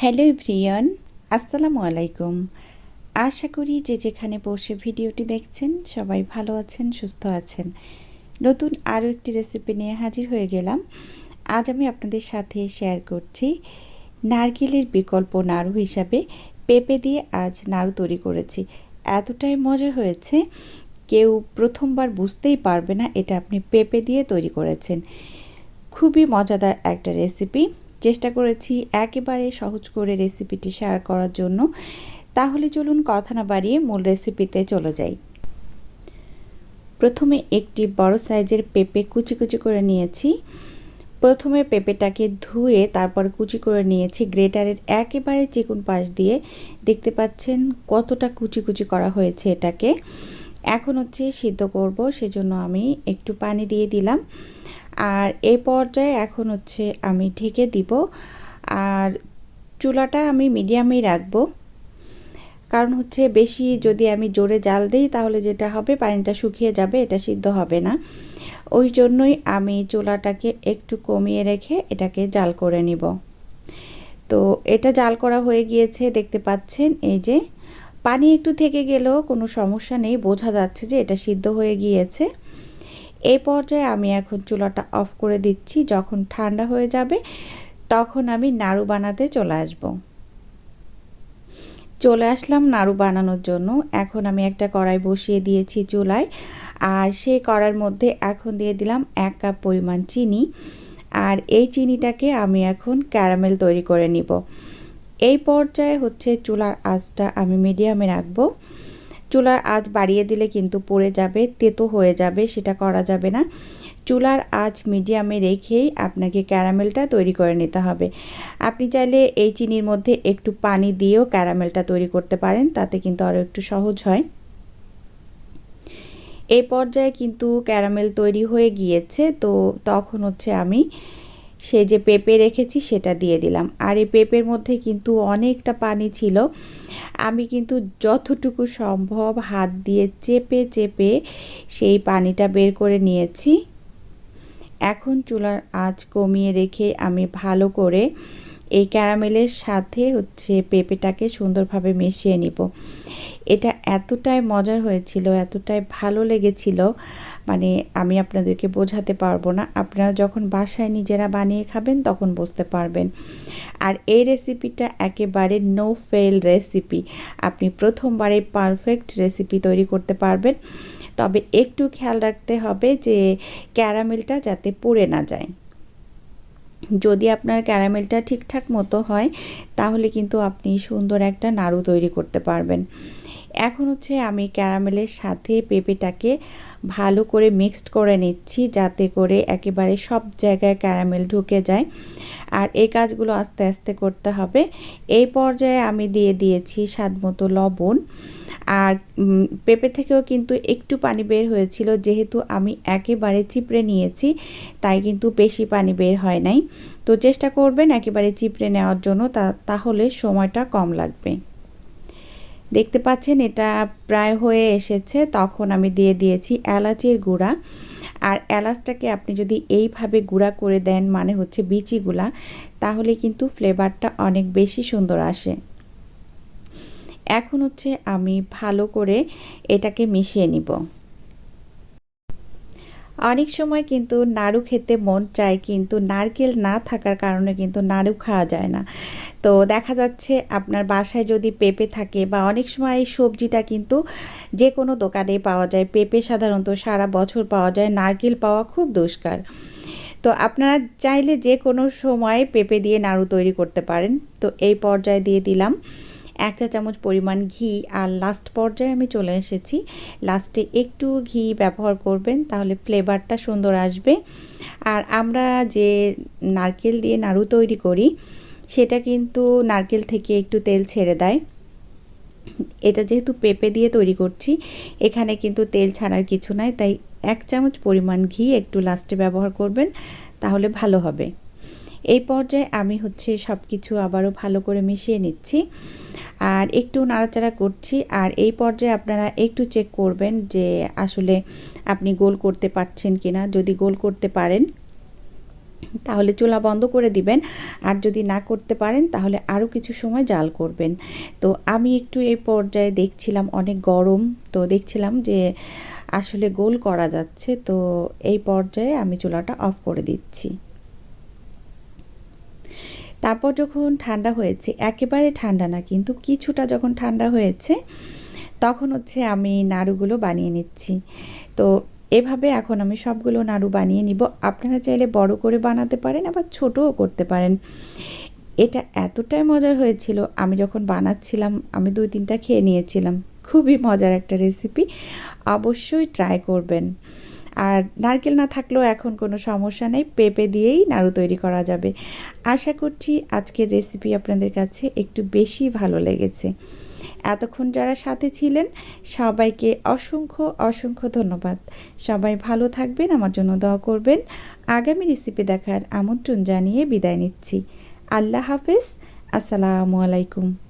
Hello everyone, আসসালামু আলাইকুম। আশা করি যে যেখানে বসে ভিডিওটি দেখছেন, সবাই ভালো আছেন, সুস্থ আছেন। নতুন আরও একটি রেসিপি নিয়ে হাজির হয়ে গেলাম। আজ আমি আপনাদের সাথে শেয়ার করছি নারকেলের বিকল্প নাড়ু হিসাবে। পেঁপে দিয়ে আজ নাড়ু তৈরি করেছি। এতটাই মজা হয়েছে, কেউ প্রথমবার বুঝতেই পারবে না এটা আপনি পেঁপে দিয়ে তৈরি করেছেন। খুবই মজাদার একটা রেসিপি চেষ্টা করেছি একেবারে সহজ করে রেসিপিটি শেয়ার করার জন্য। তাহলে চলুন কথা না বাড়িয়ে মূল রেসিপিতে চলে যাই। প্রথমে একটি বড় সাইজের পেঁপে কুচি কুচি করে নিয়েছি। প্রথমে পেঁপেটাকে ধুয়ে তারপর কুচি করে নিয়েছি গ্রেটারের একেবারে চিকুন পাশ দিয়ে। দেখতে পাচ্ছেন কতটা কুচি কুচি করা হয়েছে এটাকে। এখন হচ্ছে সিদ্ধ করব, সেজন্য আমি একটু পানি দিয়ে দিলাম। আর এই পর্যায়ে এখন হচ্ছে আমি ঢেকে দিব। আর চুলাটা আমি মিডিয়ামেই রাখব। কারণ হচ্ছে বেশি যদি আমি জোরে জাল দিই তাহলে যেটা হবে পানিটা শুকিয়ে যাবে, এটা সিদ্ধ হবে না। ওই জন্যই আমি চুলাটাকে একটু কমিয়ে রেখে এটাকে জাল করে নিব। তো এটা জাল করা হয়ে গিয়েছে, দেখতে পাচ্ছেন এই যে। পানি একটু থেকে গেলেও কোনো সমস্যা নেই, বোঝা যাচ্ছে যে এটা সিদ্ধ হয়ে গিয়েছে। এই পর্যায়ে আমি এখন চুলাটা অফ করে দিচ্ছি। যখন ঠান্ডা হয়ে যাবে, তখন আমি নাড়ু বানাতে চলে আসব। চলে আসলাম নাড়ু বানানোর জন্য। এখন আমি একটা কড়াই বসিয়ে দিয়েছি চুলায়। আর সেই কড়ার মধ্যে এখন দিয়ে দিলাম এক কাপ পরিমাণ চিনি। আর এই চিনিটাকে আমি এখন ক্যারামেল তৈরি করে নিব। এই পর্যায়ে হচ্ছে চুলার আঁচটা আমি মিডিয়ামে রাখব। চুলার আঁচ বাড়িয়ে দিলে কিন্তু পড়ে যাবে, তেতো হয়ে যাবে, সেটা করা যাবে না। চুলার আঁচ মিডিয়ামে রেখেই আপনাকে ক্যারামেলটা তৈরি করে নিতে হবে। আপনি চাইলে এই চিনির মধ্যে একটু পানি দিয়েও ক্যারামেলটা তৈরি করতে পারেন, তাতে কিন্তু আরও একটু সহজ হয়। এই পর্যায়ে কিন্তু ক্যারামেল তৈরি হয়ে গিয়েছে, তো তখন হচ্ছে আমি সে যে পেঁপে রেখেছি সেটা দিয়ে দিলাম। আর এই পেঁপের মধ্যে কিন্তু অনেকটা পানি ছিল। আমি কিন্তু যতটুকু সম্ভব হাত দিয়ে চেপে চেপে সেই পানিটা বের করে নিয়েছি। এখন চুলার আঁচ কমিয়ে রেখে আমি ভালো করে এই ক্যারামেলের সাথে হচ্ছে পেঁপেটাকে সুন্দরভাবে মিশিয়ে নিব। এটা এতটাই মজার হয়েছিল, এতটাই ভালো লেগেছিল। মানে আমি আপনাদেরকে বোঝাতে পারব না। আপনারা যখন বাসায় নিজেরা বানিয়ে খাবেন, তখন বুঝতে পারবেন। আর এই রেসিপিটা একেবারে নো ফেল রেসিপি আপনি প্রথমবারে পারফেক্ট রেসিপি তৈরি করতে পারবেন। তবে একটু খেয়াল রাখতে হবে যে ক্যারামেলটা যাতে পুড়ে না যায়। যদি আপনার ক্যারামেলটা ঠিকঠাক মতো হয়, তাহলে কিন্তু আপনি সুন্দর একটা নাড়ু তৈরি করতে পারবেন। এখন হচ্ছে আমি ক্যারামেলের সাথে পেঁপেটাকে ভালো করে মিক্সড করে নিচ্ছি যাতে করে একেবারে সব জায়গায় ক্যারামেল ঢুকে যায়। আর এই কাজগুলো আস্তে আস্তে করতে হবে। এই পর্যায়ে আমি দিয়ে দিয়েছি স্বাদ মতো লবণ। আর পেঁপে থেকেও কিন্তু একটু পানি বের হয়েছিল। যেহেতু আমি একেবারে চিপড়ে নিয়েছি, তাই কিন্তু বেশি পানি বের হয় নাই। তো চেষ্টা করবেন একেবারে চিপড়ে নেওয়ার জন্য তাহলে সময়টা কম লাগবে। দেখতে পাচ্ছেন, এটা প্রায় হয়ে এসেছে। তখন আমি দিয়ে দিয়েছি এলাচের গুঁড়া। আর এলাচটাকে আপনি যদি এইভাবে গুঁড়া করে দেন মানে হচ্ছে বিচিগুলা, তাহলে কিন্তু ফ্লেভারটা অনেক বেশি সুন্দর আসে। এখন হচ্ছে আমি ভালো করে এটাকে মিশিয়ে নিব। অনেক সময় কিন্তু নাড়ু খেতে মন চায়, কিন্তু নারকেল না থাকার কারণে কিন্তু নাড়ু খাওয়া যায় না। তো দেখা যাচ্ছে আপনার বাসায় যদি পেঁপে থাকে বা অনেক সময় এই সবজিটা কিন্তু যে কোনো দোকানে পাওয়া যায়। পেঁপে সাধারণত সারা বছর পাওয়া যায়, নারকেল পাওয়া খুব দুষ্কার। তো আপনারা চাইলে যে কোনো সময় পেঁপে দিয়ে নাড়ু তৈরি করতে পারেন। তো এই পর্যায়ে দিয়ে দিলাম। এক চা চামচ পরিমাণ ঘি আর লাস্ট পর্যায়ে আমি চলে এসেছি। লাস্টে একটু ঘি ব্যবহার করবেন তাহলে ফ্লেভারটা সুন্দর আসবে। আর আমরা যে নারকেল দিয়ে নাড়ু তৈরি করি, সেটা কিন্তু নারকেল থেকে একটু তেল ছেড়ে দেয়। এটা যেহেতু পেঁপে দিয়ে তৈরি করছি, এখানে কিন্তু তেল ছাড়ার কিছু নাই, তাই এক চামচ পরিমাণ ঘি একটু লাস্টে ব্যবহার করবেন, তাহলে ভালো হবে। এই পর্যায়ে আমি হচ্ছে সব কিছু আবারও ভালো করে মিশিয়ে নিচ্ছি। আর একটু নাড়াচাড়া করছি। আর এই পর্যায়ে আপনারা একটু চেক করবেন যে আসলে আপনি গোল করতে পারছেন কি না যদি গোল করতে পারেন, তাহলে চুলা বন্ধ করে দিবেন। আর যদি না করতে পারেন, তাহলে আরও কিছু সময় জাল করবেন। তো আমি একটু এই পর্যায়ে দেখছিলাম অনেক গরম। তো দেখছিলাম যে আসলে গোল করা যাচ্ছে। তো এই পর্যায়ে আমি চুলাটা অফ করে দিচ্ছি। তারপর যখন ঠান্ডা হয়েছে, একেবারে ঠান্ডা না, কিন্তু কিছুটা যখন ঠান্ডা হয়েছে, তখন হচ্ছে আমি নাড়ুগুলো বানিয়ে নিচ্ছি। তো এভাবে এখন আমি সবগুলো নাড়ু বানিয়ে নিব। আপনারা চাইলে বড় করে বানাতে পারেন, আবার ছোটও করতে পারেন। এটা এতটাই মজার হয়েছিল, আমি যখন বানাচ্ছিলাম, আমি দুই তিনটা খেয়ে নিয়েছিলাম। খুবই মজার একটা রেসিপি, অবশ্যই ট্রাই করবেন। আর নারকেল না থাকলেও এখন কোনো সমস্যা নেই, পেঁপে দিয়েই নাড়ু তৈরি করা যাবে। আশা করছি আজকের রেসিপি আপনাদের কাছে একটু বেশি ভালো লেগেছে। এতক্ষণ যারা সাথে ছিলেন, সবাইকে অসংখ্য অসংখ্য ধন্যবাদ। সবাই ভালো থাকবেন, আমার জন্য দোয়া করবেন। আগামী রেসিপি দেখার আমন্ত্রণ জানিয়ে বিদায় নিচ্ছি। আল্লাহ হাফেজ, আসসালামু আলাইকুম।